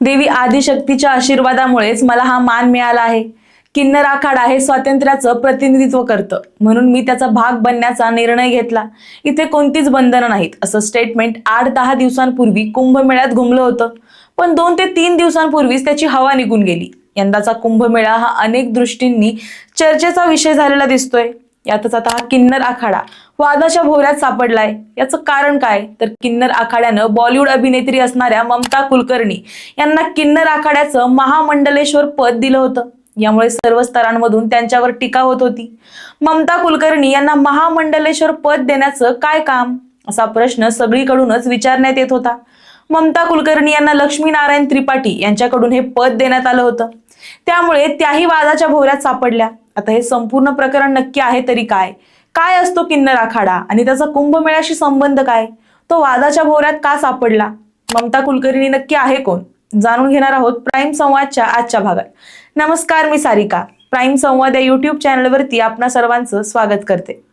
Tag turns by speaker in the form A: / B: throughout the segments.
A: देवी आदिशक्तीच्या आशीर्वादामुळेच मला हा मान मिळाला आहे. किन्नर आखाडा हे स्वातंत्र्याचं प्रतिनिधित्व करतं. म्हणून मी त्याचा भाग बनण्याचा निर्णय घेतला. इथे कोणतीच बंधनं नाहीत असं स्टेटमेंट आठ दहा दिवसांपूर्वी कुंभमेळ्यात घुमलं होतं. पण दोन ते तीन दिवसांपूर्वीच त्याची हवा निघून गेली. यंदाचा कुंभमेळा हा अनेक दृष्टींनी चर्चेचा विषय झालेला दिसतोय. यातच आता हा किन्नर आखाडा. वादाच्या भोवऱ्यात सापडलाय. याचं कारण काय? तर किन्नर आखाड्यानं बॉलिवूड अभिनेत्री असणाऱ्या ममता कुलकर्णी यांना किन्नर आखाड्याचं महामंडलेश्वर पद दिलं होतं. यामुळे सर्व स्तरांमधून त्यांच्यावर टीका होत होती. ममता कुलकर्णी यांना महामंडलेश्वर पद देण्याचं काय काम? असा प्रश्न सगळीकडूनच विचारण्यात येत होता. ममता कुलकर्णी यांना लक्ष्मीनारायण त्रिपाठी यांच्याकडून हे पद देण्यात आलं होतं. त्यामुळे त्याही वादाच्या भोवऱ्यात सापडल्या. आता हे संपूर्ण प्रकरण नक्की आहे तरी काय? काय असतो किन्नर आखाडा? आणि त्याचा कुंभमेळ्याशी संबंध काय? तो वादाच्या भोवऱ्यात का सापडला? ममता कुलकर्णी नक्की आहे कोण? जाणून घेणार आहोत प्राईम संवादच्या आजच्या भागात. नमस्कार मी सारिका. प्राईम संवाद या युट्यूब चॅनलवरती आपणा सर्वांचं स्वागत करते.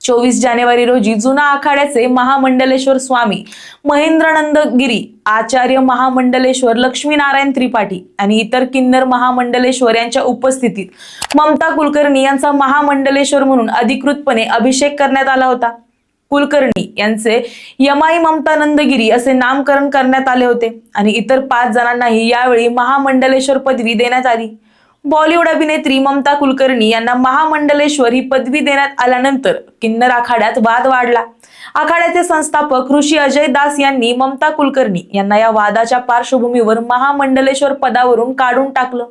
A: चोवीस जानेवारी रोजी जुना आखाड्याचे महामंडलेश्वर स्वामी महेंद्रानंद गिरी आचार्य महामंडलेश्वर लक्ष्मीनारायण त्रिपाठी आणि इतर किन्नर महामंडलेश्वर यांच्या उपस्थितीत ममता कुलकर्णी यांचा महामंडलेश्वर म्हणून अधिकृतपणे अभिषेक करण्यात आला होता. कुलकर्णी यांचे यमाई ममता नंदगिरी असे नामकरण करण्यात आले होते आणि इतर पाच जणांनाही यावेळी महामंडलेश्वर पदवी देण्यात आली. बॉलिवूड अभिनेत्री ममता कुलकर्णी यांना महामंडलेश्वर ही पदवी देण्यात आल्यानंतर किन्नर आखाड्यात वाद वाढला. आखाड्याचे संस्थापक ऋषी अजय दास यांनी ममता कुलकर्णी यांना या वादाच्या पार्श्वभूमीवर महामंडलेश्वर पदावरून काढून टाकलं.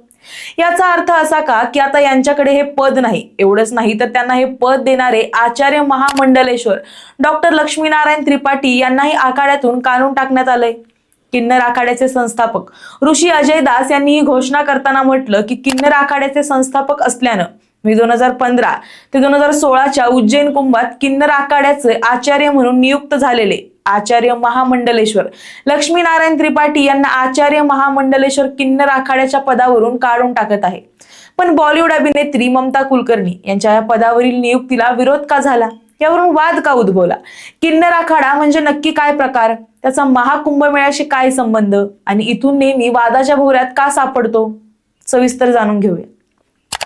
A: याचा अर्थ असा का की आता यांच्याकडे हे पद नाही एवढंच नाही तर त्यांना हे पद देणारे आचार्य महामंडलेश्वर डॉक्टर लक्ष्मीनारायण त्रिपाठी यांनाही आखाड्यातून काढून टाकण्यात आलंय. किन्नर आखाड्याचे संस्थापक. ऋषी अजय दास यांनी ही घोषणा करताना म्हटलं की किन्नर आखाड्याचे संस्थापक असल्यानं मी दोन हजार पंधरा ते दोन हजार सोळाच्या उज्जैन कुंभात किन्नर आखाड्याचे आचार्य म्हणून नियुक्त झालेले आचार्य महामंडलेश्वर. लक्ष्मीनारायण त्रिपाठी यांना आचार्य महामंडलेश्वर किन्नर आखाड्याच्या पदावरून काढून टाकत आहे. पण बॉलिवूड अभिनेत्री ममता कुलकर्णी यांच्या या पदावरील नियुक्तीला विरोध का झाला? यावरून वाद का उद्भवला? किन्नर आखाडा म्हणजे नक्की काय प्रकार? त्याचा महाकुंभमेळ्याशी काय संबंध? आणि इथून नेहमी वादाच्या भोवऱ्यात का सापडतो? सविस्तर जाणून घेऊया.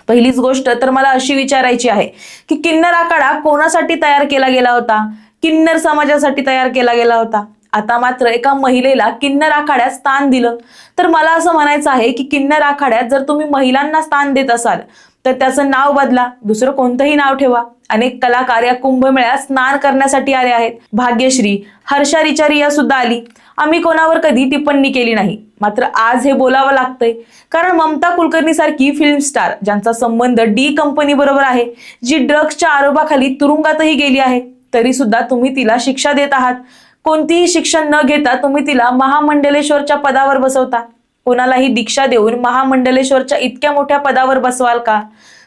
A: पहिलीच गोष्ट तर मला अशी विचारायची आहे की किन्नर आखाडा कोणासाठी तयार केला गेला होता? किन्नर समाजासाठी तयार केला गेला होता. आता मात्र एका महिलेला किन्नर आखाड्यात स्थान दिलं. तर मला असं म्हणायचं आहे की किन्नर आखाड्यात जर तुम्ही महिलांना स्थान देत असाल तर त्याचं नाव बदला. दुसरं कोणतंही नाव ठेवा. अनेक कलाकार या कुंभमेळ्यात स्नान करण्यासाठी आले आहेत. भाग्यश्री हर्षा रिचारिया सुद्धा आली. आम्ही कोणावर कधी टिप्पणी केली नाही. मात्र आज हे बोलावं लागतंय. कारण ममता कुलकर्णी सारखी फिल्म स्टार ज्यांचा संबंध डी कंपनी बरोबर आहे जी ड्रग्सच्या आरोपाखाली तुरुंगातही गेली आहे तरी सुद्धा तुम्ही तिला शिक्षा देत आहात. कोणतीही शिक्षण न घेता तुम्ही तिला महामंडलेश्वरच्या पदावर बसवता. कोणालाही दीक्षा देऊन महामंडलेश्वरच्या इतक्या मोठ्या पदावर बसवाल का?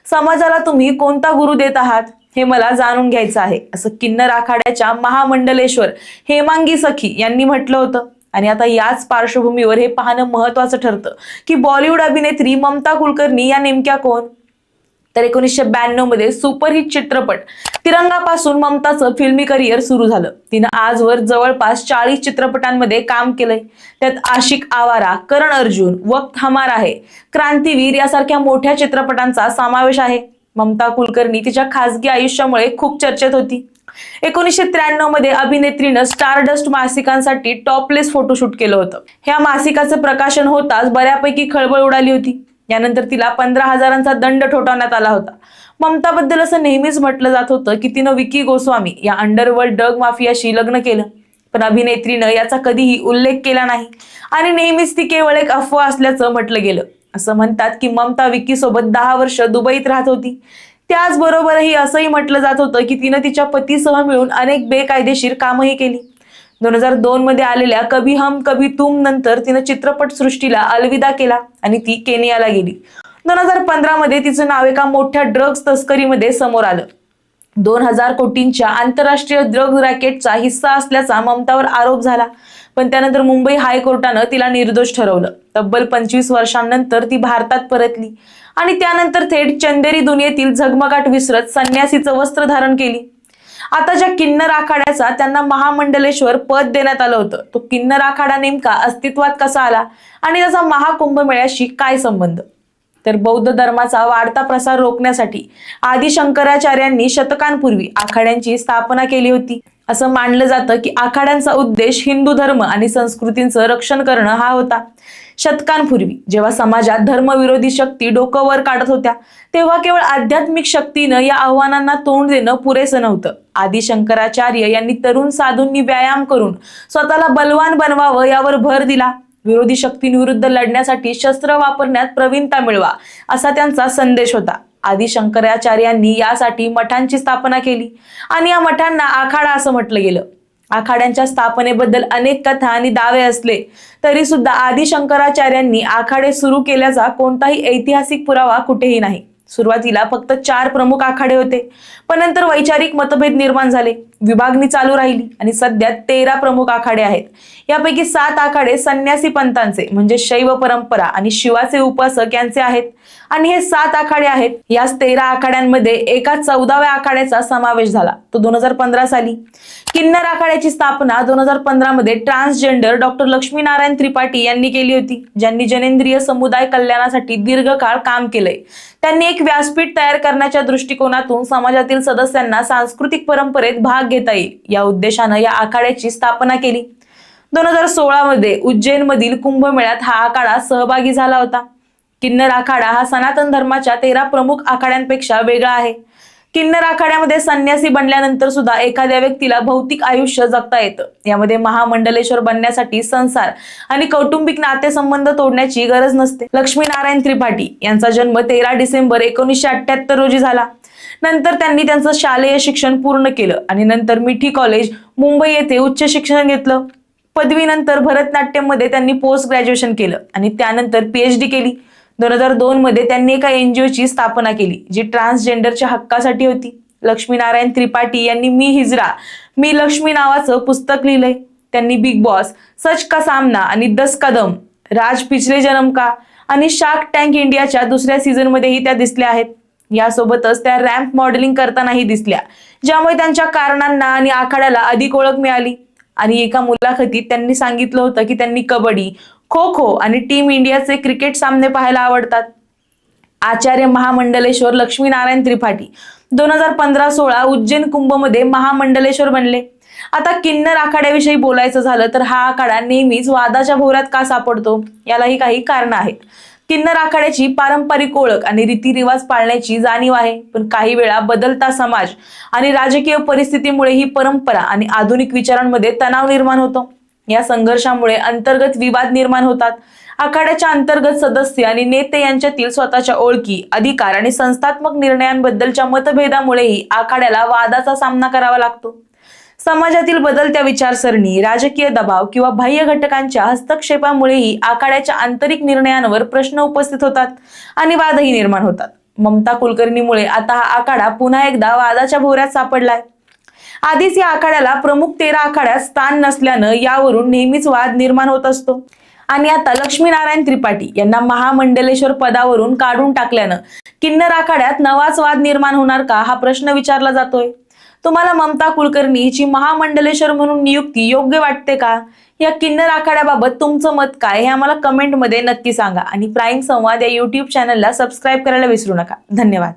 A: समाजाला तुम्ही कोणता गुरु देत आहात? हे मला जाणून घ्यायचं आहे. असं किन्नर आखाड्याच्या महामंडलेश्वर हेमांगी सखी यांनी म्हटलं होतं. आणि आता याच पार्श्वभूमीवर हे पाहणं महत्वाचं ठरतं की बॉलिवूड अभिनेत्री ममता कुलकर्णी या नेमक्या कोण? तर एकोणीसशे ब्याण्णवमध्ये सुपरहिट चित्रपट तिरंगापासून ममताचं फिल्मी करिअर सुरू झालं. तिनं आजवर जवळपास चाळीस चित्रपटांमध्ये काम केलंय. त्यात आशिक आवारा करण अर्जुन वक्त हमार आहे. क्रांतीवीर यासारख्या मोठ्या चित्रपटांचा समावेश आहे. ममता कुलकर्णी तिच्या खासगी आयुष्यामुळे खूप चर्चेत होती. एकोणीसशे त्र्याण्णवमध्ये अभिनेत्रीनं स्टारडस्ट मासिकांसाठी टॉपलेस फोटोशूट केलं होतं. ह्या मासिकाचं प्रकाशन होताच बऱ्यापैकी खळबळ उडाली होती. यानंतर तिला पंधरा हजारांचा दंड ठोठावण्यात आला होता. ममताबद्दल असं नेहमीच म्हटलं जात होतं की तिनं विकी गोस्वामी या अंडरवर्ल्ड ड्रग माफियाशी लग्न केलं. पण अभिनेत्रीनं याचा कधीही उल्लेख केला नाही. आणि नेहमीच ती केवळ एक अफवा असल्याचं म्हटलं गेलं. असं म्हणतात की ममता विकी सोबत दहा वर्ष दुबईत राहत होती. त्याचबरोबरही असंही म्हटलं जात होतं की तिनं तिच्या पतीसह मिळून अनेक बेकायदेशीर कामही केली. दोन हजार दोन मध्ये आलेल्या कभी हम कभी तुम नंतर तिनं चित्रपट सृष्टीला अलविदा केला आणि ती केनियाला गेली. दोन हजार पंधरा मध्ये तिचं नाव एका मोठ्या ड्रग्ज तस्करीमध्ये समोर आलं. दोन हजार कोटींच्या आंतरराष्ट्रीय ड्रग रॅकेटचा हिस्सा असल्याचा ममतावर आरोप झाला. पण त्यानंतर मुंबई हायकोर्टानं तिला निर्दोष ठरवलं. तब्बल पंचवीस वर्षांनंतर ती भारतात परतली आणि त्यानंतर थेट चंदेरी दुनियेतील झगमगाट विसरत संन्यासीचं वस्त्र धारण केली. आता ज्या किन्नर आखाड्याचा त्यांना महामंडलेश्वर पद देण्यात आलं होतं तो किन्नर आखाडा नेमका अस्तित्वात कसा आला आणि त्याचा महाकुंभमेळ्याशी काय संबंध? तर बौद्ध धर्माचा वाढता प्रसार रोखण्यासाठी आदि शंकराचार्यांनी शतकांपूर्वी आखाड्यांची स्थापना केली होती. असं मानलं जातं की आखाड्यांचा उद्देश हिंदू धर्म आणि संस्कृतींचं रक्षण करणं हा होता. शतकांपूर्वी जेव्हा समाजात धर्मविरोधी शक्ती डोकं वर काढत होत्या तेव्हा केवळ आध्यात्मिक शक्तीनं या आव्हानांना तोंड देणं पुरेसं नव्हतं. आदि शंकराचार्य यांनी तरुण साधूंनी व्यायाम करून स्वतःला बलवान बनवावं यावर भर दिला. विरोधी शक्तींविरुद्ध लढण्यासाठी शस्त्र वापरण्यात प्रवीणता मिळवा असा त्यांचा संदेश होता. आदि शंकराचार्यांनी यासाठी मठांची स्थापना केली आणि या मठांना आखाडा असं म्हटलं गेलं. आखाड्यांच्या स्थापनेबद्दल अनेक कथा आणि दावे असले तरी सुद्धा आदि शंकराचार्यांनी आखाडे सुरू केल्याचा कोणताही ऐतिहासिक पुरावा कुठेही नाही. सुरुवातीला फक्त चार प्रमुख आखाडे होते पण नंतर वैचारिक मतभेद निर्माण झाले. विभागणी चालू राहिली आणि सध्या तेरा प्रमुख आखाडे आहेत. यापैकी सात आखाडे संन्यासी पंतांचे म्हणजे शैव परंपरा आणि शिवाचे उपासक यांचे आहेत. आणि हे सात आखाडे आहेत याच तेरा आखाड्यांमध्ये एका चौदाव्या आखाड्याचा समावेश झाला तो दोन हजार पंधरा साली. किन्नर आखाड्याची स्थापना दोन हजार पंधरा मध्ये ट्रान्सजेंडर डॉक्टर लक्ष्मीनारायण त्रिपाठी यांनी केली होती ज्यांनी जनेंद्रिय समुदाय कल्याणासाठी दीर्घकाळ काम केलंय. त्यांनी एक व्यासपीठ तयार करण्याच्या दृष्टिकोनातून समाजातील सदस्यांना सांस्कृतिक परंपरेत भाग घेता येईल या उद्देशानं या आखाड्याची स्थापना केली. दोन हजार सोळा मध्ये उज्जैन मधील कुंभमेळ्यात हा आखाडा सहभागी झाला होता. किन्नर आखाडा हा सनातन धर्माच्या तेरा प्रमुख आखाड्यांपेक्षा वेगळा आहे. किन्नर आखाड्यामध्ये संन्यासी बनल्यानंतर सुद्धा एखाद्या व्यक्तीला भौतिक आयुष्य जगता येतं. यामध्ये महामंडलेश्वर बनण्यासाठी संसार आणि कौटुंबिक नातेसंबंध तोडण्याची गरज नसते. लक्ष्मीनारायण त्रिपाठी यांचा जन्म तेरा डिसेंबर एकोणीसशे अठ्याहत्तर रोजी झाला. नंतर त्यांनी त्यांचं शालेय शिक्षण पूर्ण केलं आणि नंतर मिठी कॉलेज मुंबई येथे उच्च शिक्षण घेतलं. पदवीनंतर भरतनाट्यममध्ये त्यांनी पोस्ट ग्रॅज्युएशन केलं आणि त्यानंतर पीएचडी केली. दोन हजार दोन मध्ये त्यांनी एका एनजीओची स्थापना केली जी ट्रान्सजेंडरच्या हक्कासाठी होती. लक्ष्मीनारायण त्रिपाठी यांनी मी हिजरा मी लक्ष्मी नावाचं पुस्तक लिहिलंय. त्यांनी बिग बॉस सच का सामना आणि दस कदम राज पिछले जन्म का आणि शार्क टँक इंडियाच्या दुसऱ्या सीझन मध्येही त्या दिसल्या आहेत. यासोबतच त्या रॅम्प मॉडेलिंग करतानाही दिसल्या ज्यामुळे त्यांच्या कारणांना आणि आखाड्याला अधिक ओळख मिळाली. आणि एका मुलाखतीत त्यांनी सांगितलं होतं की त्यांनी कबड्डी खो खो आणि टीम इंडियाचे क्रिकेट सामने पाहायला आवडतात. आचार्य महामंडलेश्वर लक्ष्मीनारायण त्रिपाठी दोन हजार पंधरा सोळा उज्जैन कुंभमध्ये महामंडलेश्वर बनले. आता किन्नर आखाड्याविषयी बोलायचं झालं तर हा आखाडा नेहमीच वादाच्या भोवऱ्यात का सापडतो? यालाही काही कारण आहेत. किन्नर आखाड्याची पारंपरिक ओळख आणि रीतिरिवाज पाळण्याची जाणीव आहे. पण काही वेळा बदलता समाज आणि राजकीय परिस्थितीमुळे ही परंपरा आणि आधुनिक विचारांमध्ये तणाव निर्माण होतो. या संघर्षामुळे अंतर्गत विवाद निर्माण होतात. आखाड्याच्या अंतर्गत सदस्य आणि नेते यांच्यातील स्वतःच्या ओळखी अधिकार आणि संस्थात्मक निर्णयांबद्दलच्या मतभेदामुळेही आखाड्याला वादाचा सामना करावा लागतो. समाजातील बदलत्या विचारसरणी राजकीय दबाव किंवा बाह्य घटकांच्या हस्तक्षेपामुळेही आखाड्याच्या आंतरिक निर्णयांवर प्रश्न उपस्थित होतात आणि वादही निर्माण होतात. ममता कुलकर्णीमुळे आता हा आखाडा पुन्हा एकदा वादाच्या भोवऱ्यात सापडलाय. आधीच या आखाड्याला प्रमुख तेरा आखाड्यात स्थान नसल्यानं यावरून नेहमीच वाद निर्माण होत असतो. आणि आता लक्ष्मीनारायण त्रिपाठी यांना महामंडलेश्वर पदावरून काढून टाकल्यानं किन्नर आखाड्यात नवाच वाद निर्माण होणार का हा प्रश्न विचारला जातोय. तुम्हाला ममता कुलकर्णी हिची महामंडलेश्वर म्हणून नियुक्ती योग्य वाटते का? या किन्नर आखाड्याबाबत तुमचं मत काय हे आम्हाला कमेंटमध्ये नक्की सांगा. आणि प्राईम संवाद या युट्यूब चॅनलला सबस्क्राईब करायला विसरू नका. धन्यवाद.